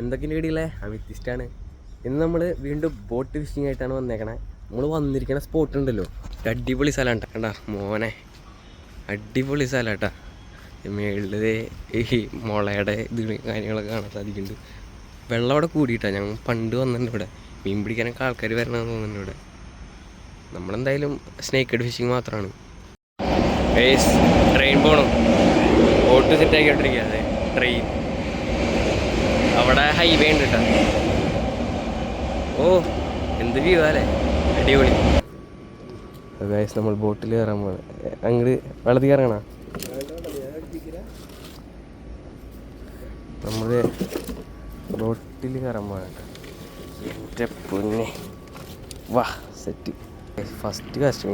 എന്തൊക്കെയാണ് വീടികളെ അമിത്തിസ്റ്റാണ് ഇന്ന് നമ്മൾ വീണ്ടും ബോട്ട് ഫിഷിംഗ് ആയിട്ടാണ് വന്നേക്കണേ. നമ്മൾ വന്നിരിക്കുന്ന സ്പോട്ട് ഉണ്ടല്ലോ. അടിപൊളി സ്ഥലമാണ് കണ്ടാ മോനെ. അടിപൊളി സ്ഥലമാട്ടാ. മേളിൽ ഈ മുളയുടെ ഇത് കാര്യങ്ങളൊക്കെ കാണാൻ സാധിക്കുന്നുണ്ട്. വെള്ളം അവിടെ കൂടിയിട്ടാണ് ഞങ്ങൾ പണ്ട് വന്നിട്ടുണ്ട് ഇവിടെ. മീൻ പിടിക്കാനൊക്കെ ആൾക്കാർ വരണമെന്ന് തോന്നുന്നുണ്ട് ഇവിടെ. നമ്മളെന്തായാലും സ്നേക്കഡ് ഫിഷിങ് മാത്രമാണ് ട്രെയിൻ പോകണം ബോട്ട് സെറ്റ് ആക്കിക്കൊണ്ടിരിക്കുക അതെ ട്രെയിൻ അവിടെ ഹൈവേ ഉണ്ട് കേട്ടോ ഓ എന്ത് വ്യൂ അല്ലേ അടിപൊളി. ഗൈസ് നമ്മൾ ബോട്ടിൽ കയറാൻ പോണ അങ്ങോട്ട് വെള്ളത്തിൽ കയറണ നമ്മൾ ബോട്ടിൽ കയറാൻ പോണ എന്റെ പൊന്നെ. വാ set first cast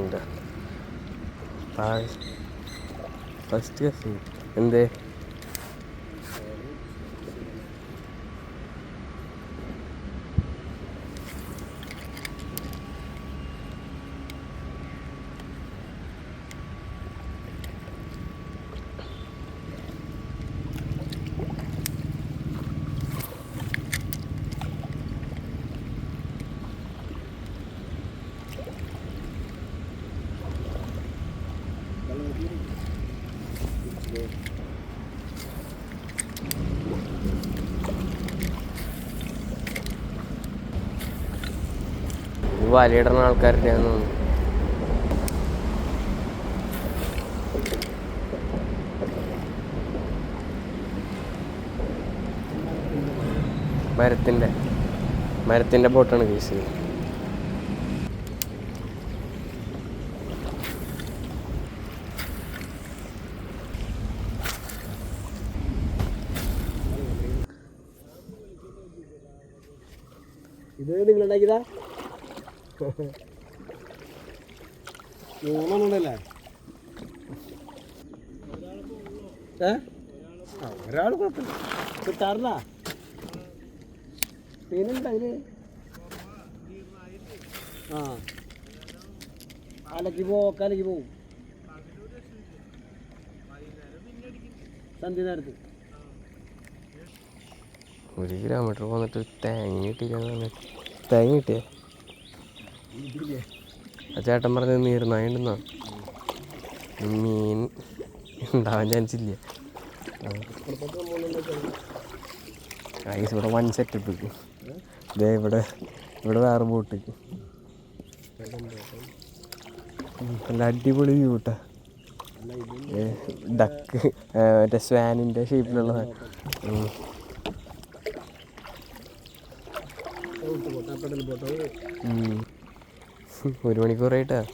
first cast എന്തേ ഇത് വലയിടുന്ന ആൾക്കാരുടെ തോന്നുന്നു. മരത്തിന്റെ മരത്തിന്റെ ബോട്ടാണ് കേസ് ഇത്. നിങ്ങൾ ഉണ്ടാക്കിയതാ മൂന്നെണ്ണല്ലേ ഏ? ആ ഒരാൾ കുഴപ്പമില്ല. കിട്ടാറില്ല മീനുണ്ട് അതിൽ. ആ. അലക്കി പോ കലക്കി പോവും സന്ധ്യ നേരത്ത്. ഒരു കിലോമീറ്റർ പോന്നിട്ട് തേങ്ങ കിട്ടിയില്ല തേങ്ങ കിട്ടിയേ? ആ ചേട്ടൻ പറഞ്ഞ നീരുന്ന അതിന്റെ മീൻ ഉണ്ടാവാൻ ചാൻസ് ഇല്ല ഐസ് ഇവിടെ വൺ സെറ്റപ്പ് ഇതേ ഇവിടെ ഇവിടെ വേറെ ബോട്ട് നല്ല അടിപൊളി വ്യൂ കേട്ടോ ഡക്ക് മറ്റേ സ്വാനിന്റെ ഷേപ്പിലുള്ള. ഒരു മണിക്കൂറായിട്ടാ.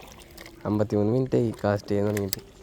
അമ്പത്തിമൂന്ന് മിനിറ്റ് ആയി കാസ്റ്റ് ചെയ്യാൻ തുടങ്ങിയിട്ട്.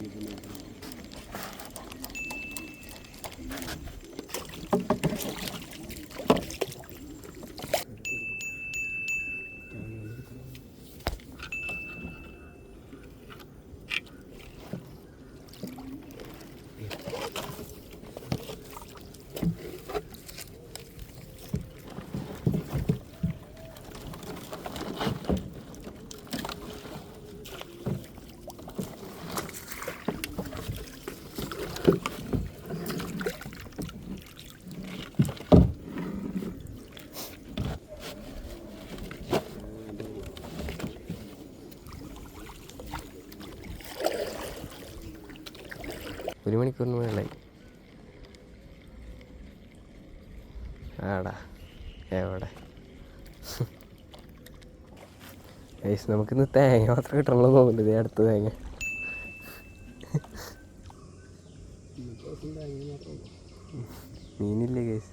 ഒരു മണിക്കൂറിന് മേളായി ആടാ എവിടെ? ഐസ് നമുക്കിന്ന് തേങ്ങ മാത്രം കിട്ടണമെന്ന് തോന്നുന്നുണ്ട്. ഇതേ അടുത്ത തേങ്ങ. മീനില്ലേ ഗൈസ്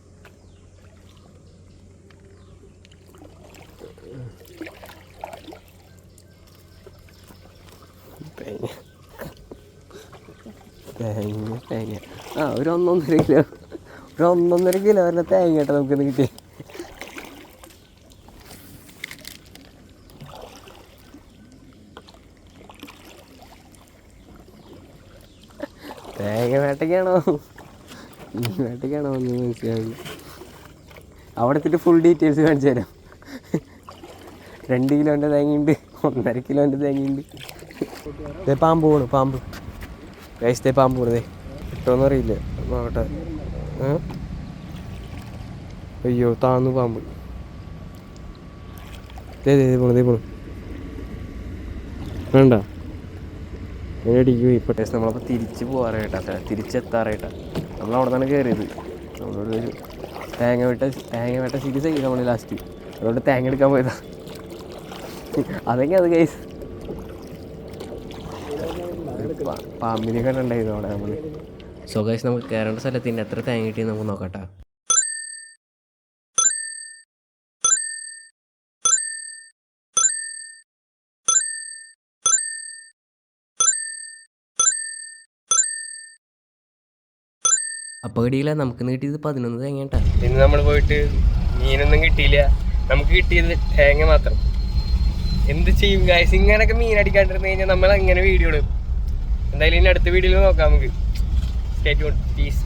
തേങ്ങ തേങ്ങ തേങ്ങ. ആ ഒരു ഒന്നൊന്നര കിലോ ഒരു ഒന്നൊന്നര കിലോ വരെ തേങ്ങ കേട്ടോ നമുക്കിന്ന് കിട്ടി. തേങ്ങ വേട്ടയ്ക്കാണോ വേട്ടയ്ക്കാണോ ഒന്ന് മനസ്സിലാവില്ല അവിടെ എത്തിയിട്ട് ഫുൾ ഡീറ്റെയിൽസ് കാണിച്ചു തരാം. രണ്ട് കിലോന്റെ തേങ്ങയുണ്ട് ഒന്നര കിലോന്റെ തേങ്ങയുണ്ട്. പാമ്പ് പോണു പാമ്പ്. വേസ്റ്റേ പാമ്പ് പോണതേ കിട്ടുമെന്ന് അറിയില്ല. നോക്കട്ടെ. അയ്യോ താന്നു പാമ്പ്. ദേ പോണു വേണ്ട. പോയി. ഇപ്പോൾ ടേസ്റ്റ് നമ്മളപ്പോൾ തിരിച്ച് പോകാറായിട്ടാ തിരിച്ചെത്താറായിട്ടാ. നമ്മൾ അവിടെ നിന്നാണ് കയറിയത് നമ്മളോട് ഒരു തേങ്ങ വെട്ട തേങ്ങ വെട്ട സീരീസ് ആയി നമ്മൾ ലാസ്റ്റ് അതുകൊണ്ട് തേങ്ങ എടുക്കാൻ പോയതാ. അതെങ്കിൽ അത് കേസ് പാമ്പിനെ കണ്ടുണ്ടായിരുന്നു അവിടെ നമ്മൾ സോ ഗൈസ് നമുക്ക് കയറേണ്ട സ്ഥലത്തിന് എത്ര തേങ്ങ കിട്ടി നമുക്ക് നോക്കട്ടെ. അപ്പോൾ കിട്ടിയില്ല നമുക്ക് കിട്ടിയത് പതിനൊന്ന് തേങ്ങ കേട്ടാ ഇന്ന് നമ്മൾ പോയിട്ട് മീനൊന്നും കിട്ടിയില്ല. നമുക്ക് കിട്ടിയത് തേങ്ങ മാത്രം. എന്ത് ചെയ്യും ഗായ്സ് ഇങ്ങനൊക്കെ മീൻ അടിക്കാണ്ടിരുന്ന് കഴിഞ്ഞാൽ നമ്മൾ അങ്ങനെ വീഡിയോ ഇടും? എന്തായാലും ഇനി അടുത്ത വീഡിയോയിൽ നോക്കാം നമുക്ക്. State piece